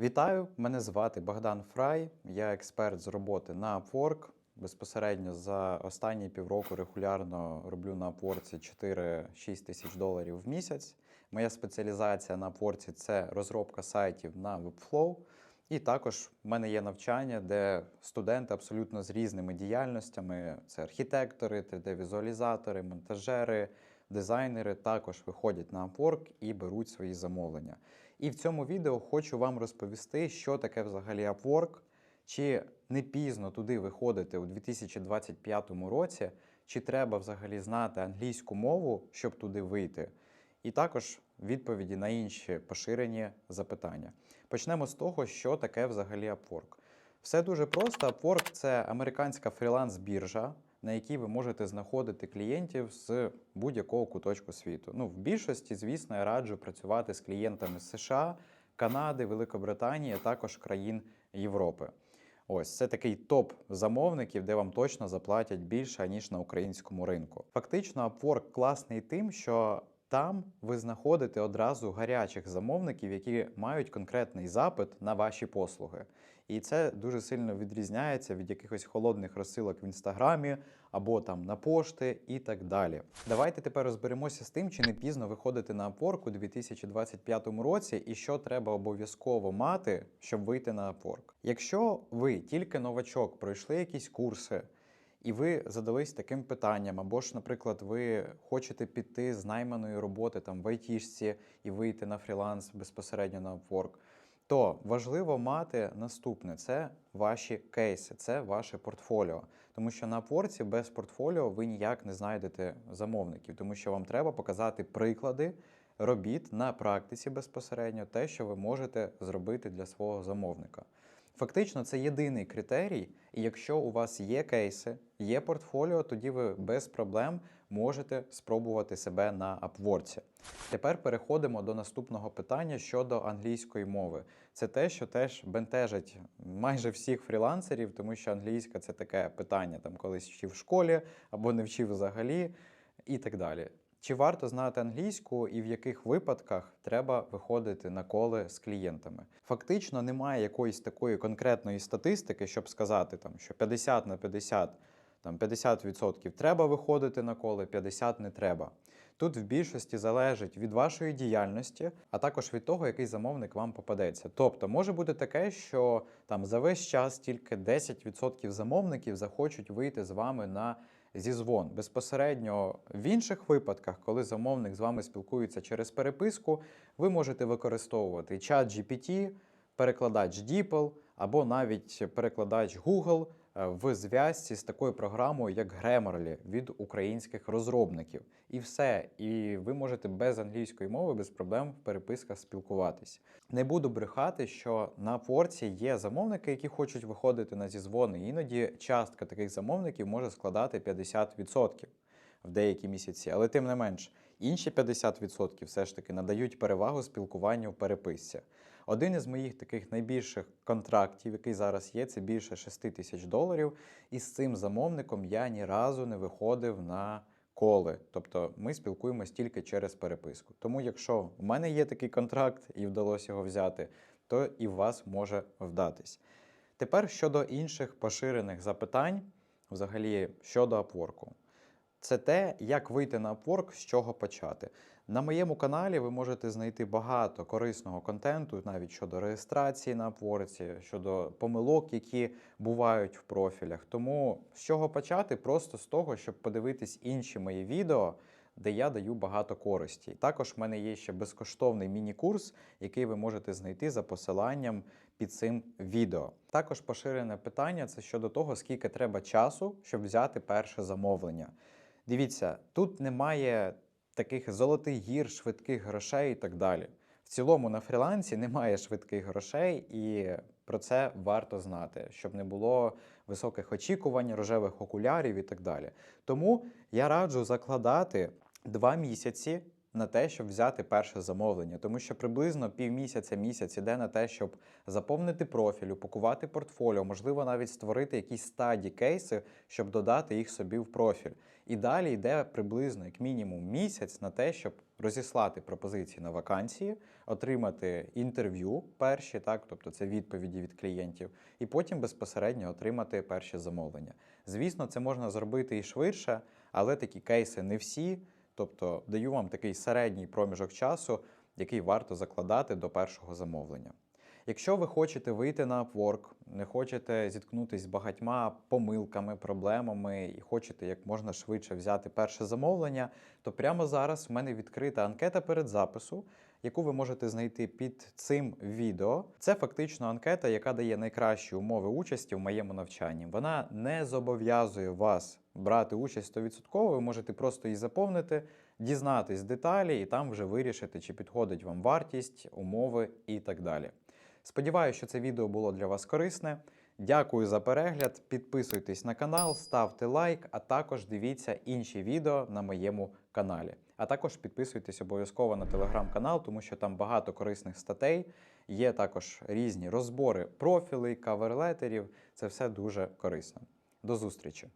Вітаю! Мене звати Богдан Фрай. Я експерт з роботи на Upwork. Безпосередньо за останні півроку регулярно роблю на Upwork 4-6 тисяч доларів в місяць. Моя спеціалізація на Upwork – це розробка сайтів на Webflow. І також в мене є навчання, де студенти абсолютно з різними діяльностями: це архітектори, 3D-візуалізатори, монтажери, дизайнери також виходять на Upwork і беруть свої замовлення. І в цьому відео хочу вам розповісти, що таке взагалі Upwork, чи не пізно туди виходити у 2025 році, чи треба взагалі знати англійську мову, щоб туди вийти. І також відповіді на інші поширені запитання. Почнемо з того, що таке взагалі Upwork. Все дуже просто. Upwork – це американська фріланс-біржа, на якій ви можете знаходити клієнтів з будь-якого куточку світу. Ну, в більшості, звісно, я раджу працювати з клієнтами США, Канади, Великобританії, а також країн Європи. Ось це такий топ замовників, де вам точно заплатять більше ніж на українському ринку. Фактично, Upwork класний тим, що там ви знаходите одразу гарячих замовників, які мають конкретний запит на ваші послуги. І це дуже сильно відрізняється від якихось холодних розсилок в інстаграмі або там на пошти і так далі. Давайте тепер розберемося з тим, чи не пізно виходити на Upwork у 2025 році, і що треба обов'язково мати, щоб вийти на Upwork. Якщо ви тільки новачок, пройшли якісь курси. І ви задались таким питанням, або ж, наприклад, ви хочете піти з найманої роботи там в айтішці і вийти на фріланс безпосередньо на Upwork, то важливо мати наступне: це ваші кейси, це ваше портфоліо. Тому що на Upwork без портфоліо ви ніяк не знайдете замовників, тому що вам треба показати приклади робіт на практиці безпосередньо, те, що ви можете зробити для свого замовника. Фактично, це єдиний критерій, і якщо у вас є кейси, є портфоліо, тоді ви без проблем можете спробувати себе на Upwork. Тепер переходимо до наступного питання щодо англійської мови. Це те, що теж бентежить майже всіх фрілансерів, тому що англійська це таке питання, там колись вчив в школі або не вчив взагалі, і так далі. Чи варто знати англійську і в яких випадках треба виходити на коли з клієнтами? Фактично немає якоїсь такої конкретної статистики, щоб сказати, там, що 50 на 50, там 50% треба виходити на коли, 50 не треба. Тут в більшості залежить від вашої діяльності, а також від того, який замовник вам попадеться. Тобто може бути таке, що там за весь час тільки 10% замовників захочуть вийти з вами на зізвон. Безпосередньо в інших випадках, коли замовник з вами спілкується через переписку, ви можете використовувати чат GPT, перекладач DeepL або навіть перекладач Google в зв'язці з такою програмою, як Grammarly від українських розробників. І все. І ви можете без англійської мови, без проблем в переписках спілкуватись. Не буду брехати, що на Upwork є замовники, які хочуть виходити на зізвони. Іноді частка таких замовників може складати 50% в деякі місяці, але тим не менш, інші 50% все ж таки надають перевагу спілкуванню в переписці. Один із моїх таких найбільших контрактів, який зараз є, це більше 6 тисяч доларів. І з цим замовником я ні разу не виходив на коли. Тобто ми спілкуємось тільки через переписку. Тому, якщо в мене є такий контракт і вдалося його взяти, то і в вас може вдатись. Тепер щодо інших поширених запитань, взагалі щодо Upwork. Це те, як вийти на Upwork, з чого почати. На моєму каналі ви можете знайти багато корисного контенту, навіть щодо реєстрації на Upwork, щодо помилок, які бувають в профілях. Тому з чого почати? Просто з того, щоб подивитись інші мої відео, де я даю багато користі. Також в мене є ще безкоштовний міні-курс, який ви можете знайти за посиланням під цим відео. Також поширене питання це щодо того, скільки треба часу, щоб взяти перше замовлення. Дивіться, тут немає таких золотих гір, швидких грошей і так далі. В цілому на фрілансі немає швидких грошей, і про це варто знати, щоб не було високих очікувань, рожевих окулярів і так далі. Тому я раджу закладати два місяці на те, щоб взяти перше замовлення, тому що приблизно півмісяця місяць іде на те, щоб заповнити профіль, упакувати портфоліо, можливо, навіть створити якісь стаді кейси, щоб додати їх собі в профіль. І далі йде приблизно як мінімум місяць на те, щоб розіслати пропозиції на вакансії, отримати інтерв'ю перші, так, тобто це відповіді від клієнтів, і потім безпосередньо отримати перші замовлення. Звісно, це можна зробити і швидше, але такі кейси не всі. Тобто даю вам такий середній проміжок часу, який варто закладати до першого замовлення. Якщо ви хочете вийти на Upwork, не хочете зіткнутися з багатьма помилками, проблемами і хочете як можна швидше взяти перше замовлення, то прямо зараз в мене відкрита анкета перед запису, яку ви можете знайти під цим відео. Це фактично анкета, яка дає найкращі умови участі в моєму навчанні. Вона не зобов'язує вас брати участь 100%, ви можете просто її заповнити, дізнатись деталі і там вже вирішити, чи підходить вам вартість, умови і так далі. Сподіваюся, що це відео було для вас корисне. Дякую за перегляд. Підписуйтесь на канал, ставте лайк, а також дивіться інші відео на моєму каналі. А також підписуйтесь обов'язково на телеграм-канал, тому що там багато корисних статей. Є також різні розбори профілей, каверлетерів. Це все дуже корисно. До зустрічі!